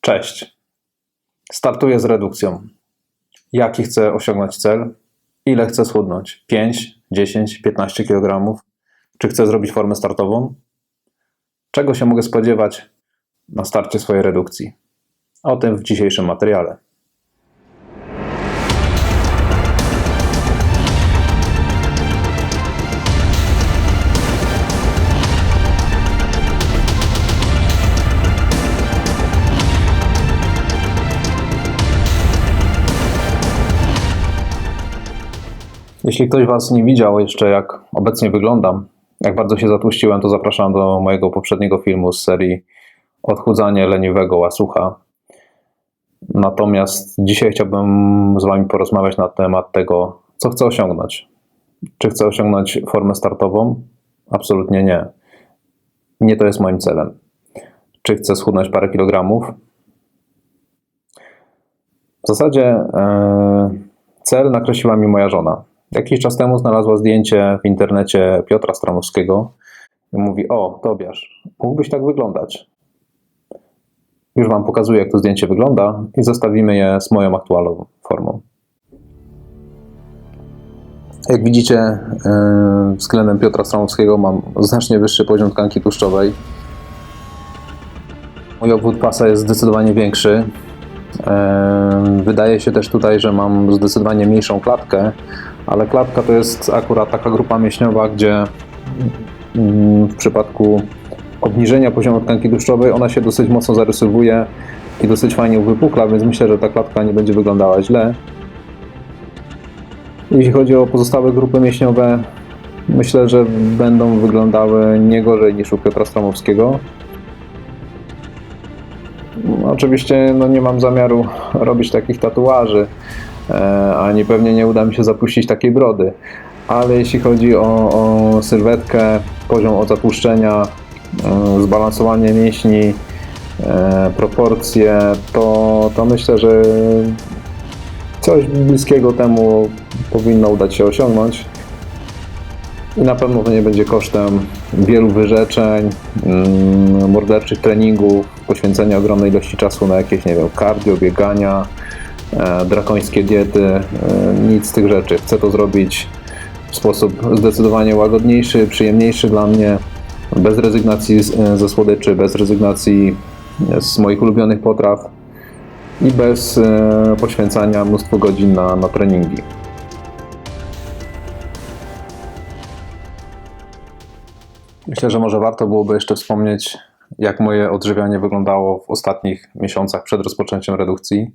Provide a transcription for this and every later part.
Cześć. Startuję z redukcją. Jaki chcę osiągnąć cel? Ile chcę schudnąć? 5, 10, 15 kg? Czy chcę zrobić formę startową? Czego się mogę spodziewać na starcie swojej redukcji? O tym w dzisiejszym materiale. Jeśli ktoś Was nie widział jeszcze, jak obecnie wyglądam, jak bardzo się zatłuściłem, to zapraszam do mojego poprzedniego filmu z serii Odchudzanie leniwego łasucha. Natomiast dzisiaj chciałbym z Wami porozmawiać na temat tego, co chcę osiągnąć. Czy chcę osiągnąć formę startową? Absolutnie nie. Nie to jest moim celem. Czy chcę schudnąć parę kilogramów? W zasadzie e, cel nakreśliła mi moja żona. Jakiś czas temu znalazła zdjęcie w internecie Piotra Stramowskiego i mówi: O, Tobiasz, mógłbyś tak wyglądać. Już Wam pokazuję, jak to zdjęcie wygląda i zestawimy je z moją aktualną formą. Jak widzicie, yy, względem Piotra Stramowskiego mam znacznie wyższy poziom tkanki tłuszczowej. Mój obwód pasa jest zdecydowanie większy. Yy, Wydaje się też tutaj, że mam zdecydowanie mniejszą klatkę, ale klatka to jest akurat taka grupa mięśniowa, gdzie mm, w przypadku obniżenia poziomu tkanki tłuszczowej ona się dosyć mocno zarysowuje i dosyć fajnie uwypukla, więc myślę, że ta klatka nie będzie wyglądała źle. Jeśli chodzi o pozostałe grupy mięśniowe, myślę, że będą wyglądały nie gorzej niż u Piotra Stramowskiego. No, Oczywiście no, nie mam zamiaru robić takich tatuaży, ani pewnie nie uda mi się zapuścić takiej brody. Ale jeśli chodzi o, o sylwetkę, poziom odzapuszczenia, e, zbalansowanie mięśni, e, proporcje, to, to myślę, że coś bliskiego temu powinno udać się osiągnąć. I na pewno to nie będzie kosztem wielu wyrzeczeń, mm, morderczych treningów, poświęcenia ogromnej ilości czasu na jakieś, nie wiem, cardio, biegania, e, drakońskie diety, e, nic z tych rzeczy. Chcę to zrobić w sposób zdecydowanie łagodniejszy, przyjemniejszy dla mnie, bez rezygnacji e, ze słodyczy, bez rezygnacji z moich ulubionych potraw i bez e, poświęcania mnóstwo godzin na, na treningi. Myślę, że może warto byłoby jeszcze wspomnieć, jak moje odżywianie wyglądało w ostatnich miesiącach przed rozpoczęciem redukcji.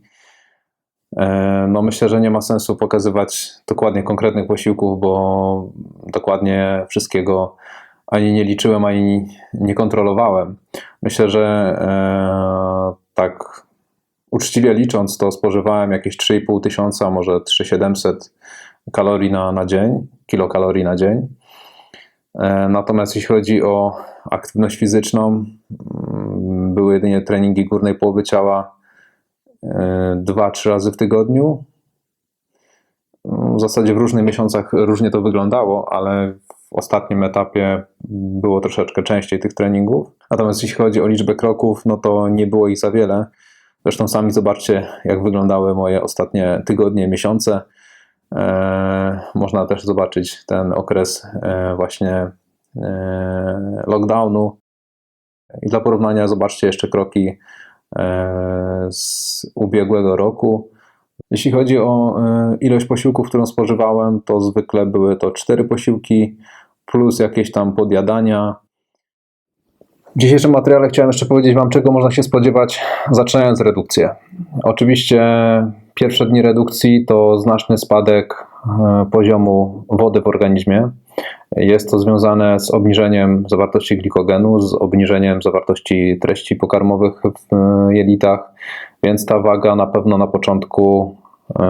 E, No myślę, że nie ma sensu pokazywać dokładnie konkretnych posiłków, bo dokładnie wszystkiego ani nie liczyłem, ani nie kontrolowałem. Myślę, że e, tak uczciwie licząc, to spożywałem jakieś 3,5 tysiąca, może 3700 kalorii na, na dzień, kilokalorii na dzień. E, Natomiast jeśli chodzi o aktywność fizyczną, mm, były jedynie treningi górnej połowy ciała dwa, trzy razy w tygodniu. W zasadzie w różnych miesiącach różnie to wyglądało, ale w ostatnim etapie było troszeczkę częściej tych treningów. Natomiast jeśli chodzi o liczbę kroków, no to nie było ich za wiele. Zresztą sami zobaczcie, jak wyglądały moje ostatnie tygodnie, miesiące. E, Można też zobaczyć ten okres e, właśnie e, lockdownu. I dla porównania zobaczcie jeszcze kroki e, z ubiegłego roku. Jeśli chodzi o e, ilość posiłków, którą spożywałem, to zwykle były to cztery posiłki plus jakieś tam podjadania. W dzisiejszym materiale chciałem jeszcze powiedzieć Wam, czego można się spodziewać, zaczynając redukcję. Oczywiście pierwsze dni redukcji to znaczny spadek e, poziomu wody w organizmie. Jest to związane z obniżeniem zawartości glikogenu, z obniżeniem zawartości treści pokarmowych w e, jelitach, więc ta waga na pewno na początku e,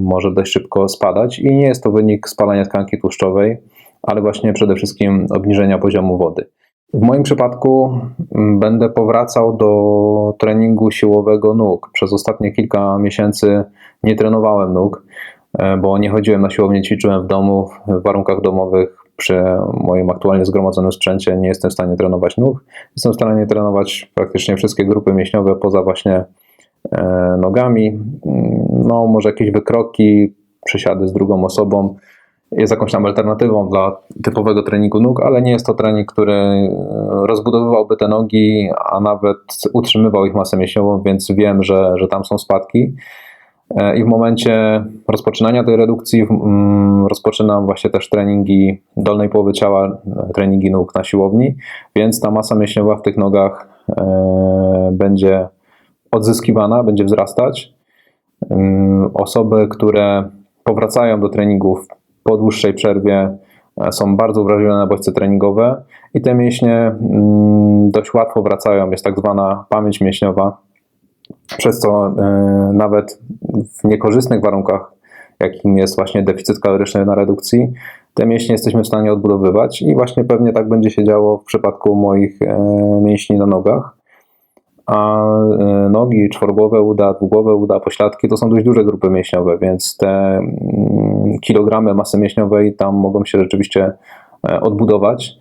może dość szybko spadać i nie jest to wynik spalania tkanki tłuszczowej, ale właśnie przede wszystkim obniżenia poziomu wody. W moim przypadku będę powracał do treningu siłowego nóg. Przez ostatnie kilka miesięcy nie trenowałem nóg, e, bo nie chodziłem na siłownię, ćwiczyłem w domu, w warunkach domowych przy moim aktualnie zgromadzonym sprzęcie nie jestem w stanie trenować nóg. Jestem w stanie trenować praktycznie wszystkie grupy mięśniowe poza właśnie e, nogami. No, może jakieś wykroki, przysiady z drugą osobą jest jakąś tam alternatywą dla typowego treningu nóg, ale nie jest to trening, który e, rozbudowywałby te nogi, a nawet utrzymywał ich masę mięśniową, więc wiem, że, że tam są spadki. E, I w momencie rozpoczynania tej redukcji mm, rozpoczynam właśnie też treningi dolnej połowy ciała, e, treningi nóg na siłowni, więc ta masa mięśniowa w tych nogach e, będzie odzyskiwana, będzie wzrastać. Ym, Osoby, które powracają do treningów po dłuższej przerwie, są bardzo wrażliwe na bodźce treningowe i te mięśnie mm, dość łatwo wracają. Jest tak zwana pamięć mięśniowa, przez co e, nawet w niekorzystnych warunkach, jakim jest właśnie deficyt kaloryczny na redukcji, te mięśnie jesteśmy w stanie odbudowywać i właśnie pewnie tak będzie się działo w przypadku moich e, mięśni na nogach. A e, nogi, czworogłowe uda, dwugłowe uda, pośladki to są dość duże grupy mięśniowe, więc te mm, kilogramy masy mięśniowej tam mogą się rzeczywiście odbudować.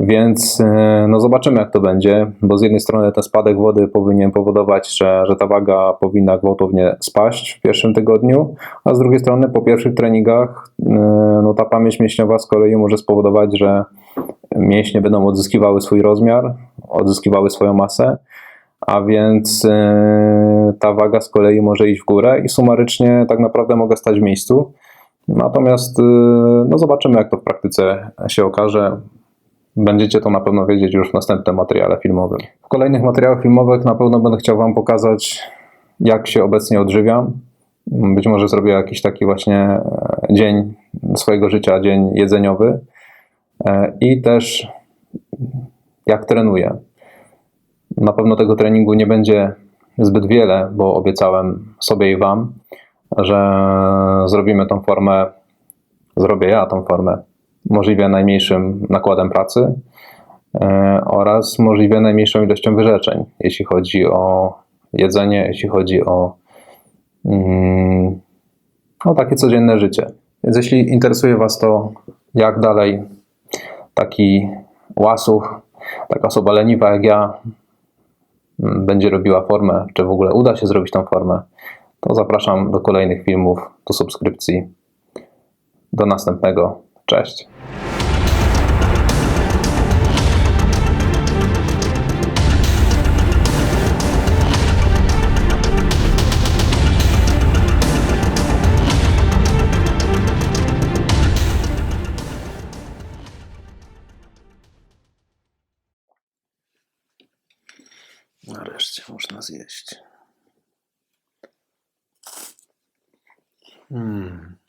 Więc e, no zobaczymy, jak to będzie, bo z jednej strony ten spadek wody powinien powodować, że, że ta waga powinna gwałtownie spaść w pierwszym tygodniu, a z drugiej strony po pierwszych treningach e, no ta pamięć mięśniowa z kolei może spowodować, że mięśnie będą odzyskiwały swój rozmiar, odzyskiwały swoją masę, a więc e, ta waga z kolei może iść w górę i sumarycznie tak naprawdę mogę stać w miejscu. Natomiast no zobaczymy, jak to w praktyce się okaże. Będziecie to na pewno wiedzieć już w następnym materiale filmowym. W kolejnych materiałach filmowych na pewno będę chciał Wam pokazać, jak się obecnie odżywiam. Być może zrobię jakiś taki właśnie e, dzień swojego życia, dzień jedzeniowy E, i też jak trenuję. Na pewno tego treningu nie będzie zbyt wiele, bo obiecałem sobie i Wam, że zrobimy tą formę, zrobię ja tą formę możliwie najmniejszym nakładem pracy e, oraz możliwie najmniejszą ilością wyrzeczeń, jeśli chodzi o jedzenie, jeśli chodzi o, mm, o takie codzienne życie. Więc jeśli interesuje Was to, jak dalej taki łasuch, taka osoba leniwa jak ja mm, będzie robiła formę, czy w ogóle uda się zrobić tą formę, to zapraszam do kolejnych filmów, do subskrypcji. Do następnego. Cześć. うん。